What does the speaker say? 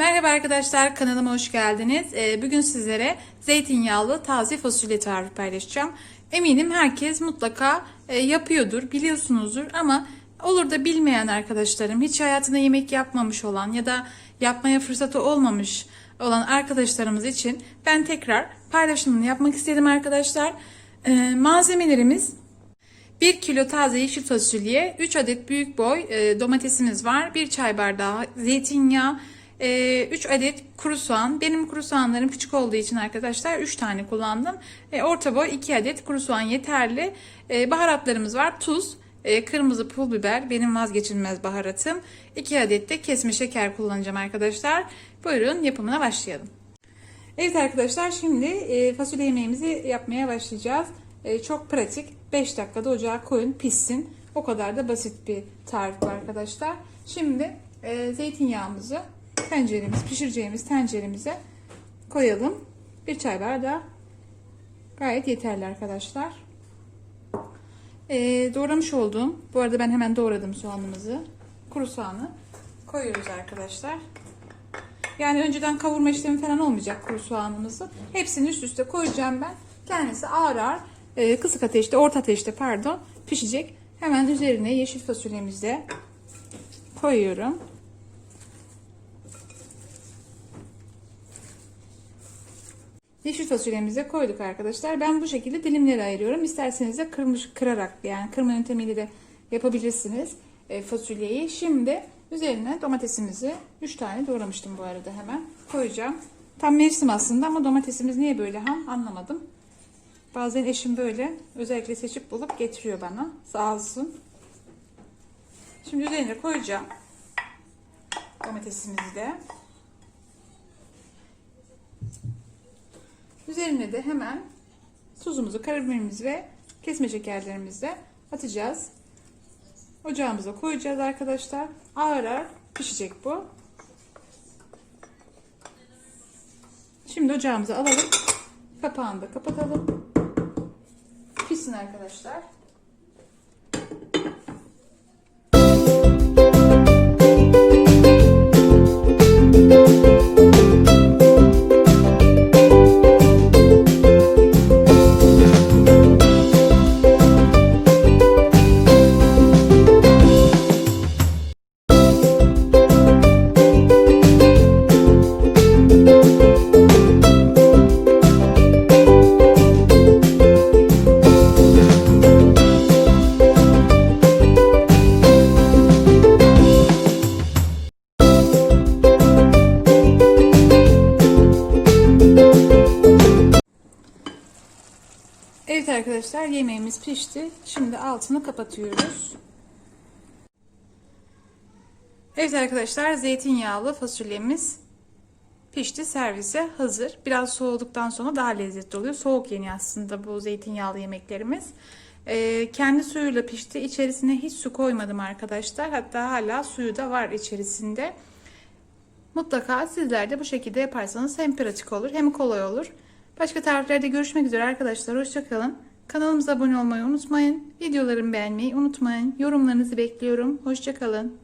Merhaba arkadaşlar kanalıma hoş geldiniz. Ee, Bugün sizlere zeytinyağlı taze fasulye tarifi paylaşacağım. Eminim herkes mutlaka e, yapıyordur, biliyorsunuzdur ama olur da bilmeyen arkadaşlarım, hiç hayatında yemek yapmamış olan ya da yapmaya fırsatı olmamış olan arkadaşlarımız için ben tekrar paylaşımını yapmak istedim arkadaşlar. Ee, Malzemelerimiz 1 kilo taze yeşil fasulye, 3 adet büyük boy e, domatesimiz var, 1 çay bardağı zeytinyağı, 3 adet kuru soğan. Benim kuru soğanlarım küçük olduğu için arkadaşlar 3 tane kullandım. E, orta boy 2 adet kuru soğan yeterli. E, baharatlarımız var. Tuz, e, kırmızı pul biber benim vazgeçilmez baharatım. 2 adet de kesme şeker kullanacağım arkadaşlar. Buyurun yapımına başlayalım. Evet arkadaşlar şimdi e, fasulye yemeğimizi yapmaya başlayacağız. E, çok pratik. 5 dakikada ocağa koyun pişsin. O kadar da basit bir tarif arkadaşlar. Şimdi e, zeytinyağımızı tenceremiz pişireceğimiz tenceremize koyalım. Bir çay bardağı gayet yeterli arkadaşlar. E, doğramış olduğum bu arada ben hemen doğradım soğanımızı. Kuru soğanı koyuyoruz arkadaşlar. Yani önceden kavurma işlemi falan olmayacak kuru soğanımızı. Hepsini üst üste koyacağım ben. Kendisi ağır ağır e, kısık ateşte, orta ateşte pardon pişecek. Hemen üzerine yeşil fasulyemizi koyuyorum. Yeşil fasulyemizi koyduk arkadaşlar. Ben bu şekilde dilimlere ayırıyorum. İsterseniz de kırmış kırarak yani kırma yöntemiyle de yapabilirsiniz e, fasulyeyi. Şimdi üzerine domatesimizi 3 tane doğramıştım bu arada hemen koyacağım. Tam mevsim aslında ama domatesimiz niye böyle ham anlamadım. Bazen eşim böyle özellikle seçip bulup getiriyor bana. Sağ olsun. Şimdi üzerine koyacağım domatesimizi de. Üzerine de hemen tuzumuzu, karabiberimizi ve kesme şekerlerimizi de atacağız. Ocağımıza koyacağız arkadaşlar. Ağır ağır pişecek bu. Şimdi ocağımıza alalım. Kapağını da kapatalım. Pişsin arkadaşlar. Arkadaşlar yemeğimiz pişti. Şimdi altını kapatıyoruz. Evet arkadaşlar zeytinyağlı fasulyemiz pişti. Servise hazır. Biraz soğuduktan sonra daha lezzetli oluyor. Soğuk yeni aslında bu zeytinyağlı yemeklerimiz. Ee, kendi suyuyla pişti. İçerisine hiç su koymadım arkadaşlar. Hatta hala suyu da var içerisinde. Mutlaka sizler de bu şekilde yaparsanız hem pratik olur hem kolay olur. Başka tariflerde görüşmek üzere arkadaşlar. Hoşçakalın. Kanalımıza abone olmayı unutmayın. Videolarımı beğenmeyi unutmayın. Yorumlarınızı bekliyorum. Hoşçakalın.